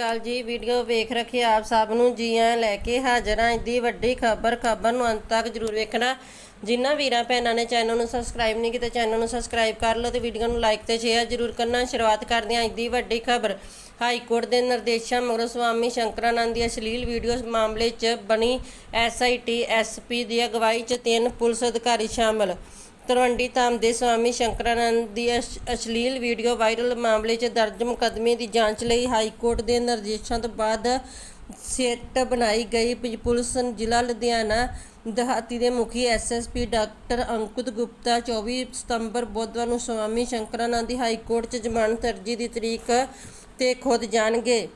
ਅਕਾਲ ਜੀ, ਵੀਡੀਓ ਵੇਖ ਰੱਖੇ ਆਪ ਸਭ ਨੂੰ, ਜੀ ਆਇਆਂ ਲੈ ਕੇ ਹਾਜ਼ਰ ਹਾਂ ਇੱਦੀ ਵੱਡੀ ਖਬਰ ਖਬਰ ਨੂੰ ਅੰਤ ਤੱਕ ਜਰੂਰ ਵੇਖਣਾ। ਜਿਨ੍ਹਾਂ ਵੀਰਾਂ ਭੈਣਾਂ ਨੇ ਚੈਨਲ ਨੂੰ ਸਬਸਕ੍ਰਾਈਬ ਨਹੀਂ ਕੀਤਾ, ਚੈਨਲ ਨੂੰ ਸਬਸਕ੍ਰਾਈਬ ਕਰ ਲਓ ਤੇ ਵੀਡੀਓ ਨੂੰ ਲਾਈਕ ਤੇ ਸ਼ੇਅਰ ਜਰੂਰ ਕਰਨਾ। ਸ਼ੁਰੂਆਤ ਕਰਦੇ ਹਾਂ ਇੱਦੀ ਵੱਡੀ ਖਬਰ। ਹਾਈ ਕੋਰਟ ਦੇ ਨਿਰਦੇਸ਼ਾਂ ਮਗਰੋਂ ਸਵਾਮੀ ਸ਼ੰਕਰਾਨੰਦ ਦੀ ਅਸ਼ਲੀਲ ਵੀਡੀਓ ਮਾਮਲੇ 'ਚ ਬਣੀ ਐਸਆਈਟੀ ਐਸਪੀ ਦੀ ਅਗਵਾਈ 'ਚ ਤਿੰਨ ਪੁਲਿਸ ਅਧਿਕਾਰੀ ਸ਼ਾਮਲ। ਤਲਵੰਡੀ ਧਾਮ ਦੇ ਸਵਾਮੀ ਸ਼ੰਕਰਾਨੰਦ ਦੀ ਅਸ਼- ਅਸ਼ਲੀਲ ਵੀਡੀਓ ਵਾਇਰਲ ਮਾਮਲੇ 'ਚ ਦਰਜ ਮੁਕੱਦਮੇ ਦੀ ਜਾਂਚ ਲਈ ਹਾਈ ਕੋਰਟ ਦੇ ਨਿਰਦੇਸ਼ਾਂ ਤੋਂ ਬਾਅਦ ਸੈੱਟ ਬਣਾਈ ਗਈ ਪ- ਪੁਲਿਸ ਜ਼ਿਲ੍ਹਾ ਲੁਧਿਆਣਾ ਦਿਹਾਤੀ ਦੇ ਮੁਖੀ ਐਸਐਸਪੀ ਡਾਕਟਰ ਅੰਕੁਤ ਗੁਪਤਾ 24 ਸਤੰਬਰ ਬੁੱਧਵਾਰ ਨੂੰ ਸਵਾਮੀ ਸ਼ੰਕਰਾਨੰਦ ਦੀ ਹਾਈ ਕੋਰਟ 'ਚ ਜ਼ਮਾਨਤ ਅਰਜੀ ਦੀ ਤਰੀਕ ਤੇ ਖੁਦ ਜਾਣਗੇ।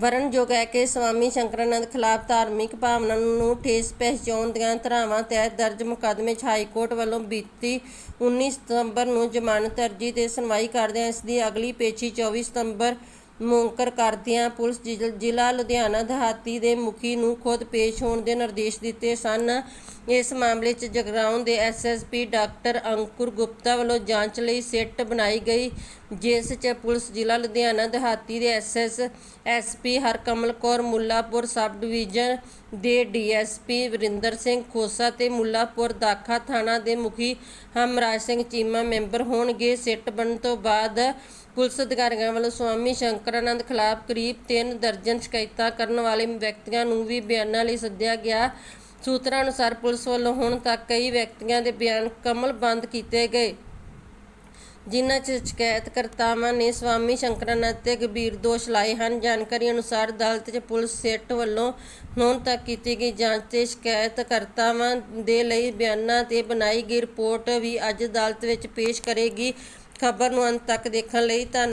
ਵਰਣਯੋਗ ਹੈ ਕਿ ਸਵਾਮੀ ਸ਼ੰਕਰਾਨੰਦ ਖਿਲਾਫ ਧਾਰਮਿਕ ਭਾਵਨਾ ਨੂੰ ਠੇਸ ਪਹੁੰਚਾਉਣ ਦੀਆਂ ਧਾਰਾਵਾਂ ਤਹਿਤ ਦਰਜ ਮੁਕੱਦਮੇ 'ਚ ਹਾਈ ਕੋਰਟ ਵੱਲੋਂ ਬੀਤੀ 19 ਸਤੰਬਰ ਨੂੰ ਜ਼ਮਾਨਤ ਅਰਜੀ ਤੇ ਸੁਣਵਾਈ ਕਰਦਿਆਂ ਇਸ ਦੀ ਅਗਲੀ ਪੇਸ਼ੀ 24 ਸਤੰਬਰ ਮੁਕਰ ਕਰਦਿਆਂ ਪੁਲਿਸ ਜ਼ਿਲ- ਜ਼ਿਲ੍ਹਾ ਲੁਧਿਆਣਾ ਦਿਹਾਤੀ ਦੇ ਮੁਖੀ ਨੂੰ ਖੁਦ ਪੇਸ਼ ਹੋਣ ਦੇ ਨਿਰਦੇਸ਼ ਦਿੱਤੇ ਸਨ। ਇਸ ਮਾਮਲੇ 'ਚ ਜਗਰਾਉਂ ਦੇ ਐਸਐਸਪੀ ਡਾਕਟਰ ਅੰਕੁਰ ਗੁਪਤਾ ਵੱਲੋਂ ਜਾਂਚ ਲਈ ਸਿੱਟ ਬਣਾਈ ਗਈ। ਜਿਸ 'ਚ ਪੁਲਿਸ ਜ਼ਿਲ੍ਹਾ ਲੁਧਿਆਣਾ, ਦਿਹਾਤੀ ਦੇ SS SP Harkamal Kaur, Mullanpur sub division ਦੇ ਡੀਐਸਪੀ ਵਰਿੰਦਰ ਸਿੰਘ ਖੋਸਾ ਤੇ ਮੁੱਲਾਪੁਰ ਦਾਖਾ ਥਾਣਾ ਦੇ ਮੁਖੀ ਹਮਰਾਜ ਸਿੰਘ ਚੀਮਾ ਮੈਂਬਰ ਹੋਣਗੇ। ਸਿੱਟ ਬਣਨ ਤੋਂ ਬਾਅਦ ਪੁਲਿਸ ਅਧਿਕਾਰੀਆਂ ਵੱਲੋਂ ਸਵਾਮੀ ਸ਼ੰਕਰਾਨੰਦ ਖਿਲਾਫ ਕਰੀਬ 3 ਦਰਜਨ ਸ਼ਿਕਾਇਤਾਂ ਕਰਨ ਵਾਲੇ ਵਿਅਕਤੀਆਂ ਨੂੰ ਵੀ ਬਿਆਨਾਂ ਲਈ ਸੱਦਿਆ ਗਿਆ। ਸੂਤਰਾਂ ਅਨੁਸਾਰ ਪੁਲਿਸ ਵੱਲੋਂ ਹੁਣ ਤੱਕ ਕਈ ਵਿਅਕਤੀਆਂ ਦੇ ਬਿਆਨ ਕਮਲ ਬੰਦ ਕੀਤੇ ਗਏ। ਜਿਨ੍ਹਾਂ 'ਚ ਸ਼ਿਕਾਇਤਕਰਤਾਵਾਂ ਨੇ ਸਵਾਮੀ ਸ਼ੰਕਰਾਨੰਦ ਤੇ ਗੰਭੀਰ ਦੋਸ਼ ਲਾਏ ਹਨ। ਜਾਣਕਾਰੀ ਅਨੁਸਾਰ ਅਦਾਲਤ 'ਚ ਪੁਲਿਸ ਸੈੱਟ ਵੱਲੋਂ ਹੁਣ ਤੱਕ ਕੀਤੀ ਗਈ ਜਾਂਚ ਤੇ ਸ਼ਿਕਾਇਤਕਰਤਾਵਾਂ ਦੇ ਲਈ ਬਿਆਨਾਂ ਤੇ ਬਣਾਈ ਗਈ ਰਿਪੋਰਟ ਵੀ ਅੱਜ ਅਦਾਲਤ ਵਿੱਚ ਪੇਸ਼ ਕਰੇਗੀ। ਖਬਰ ਨੂੰ ਅੰਤ ਤੱਕ ਦੇਖਣ ਲਈ ਧੰਨ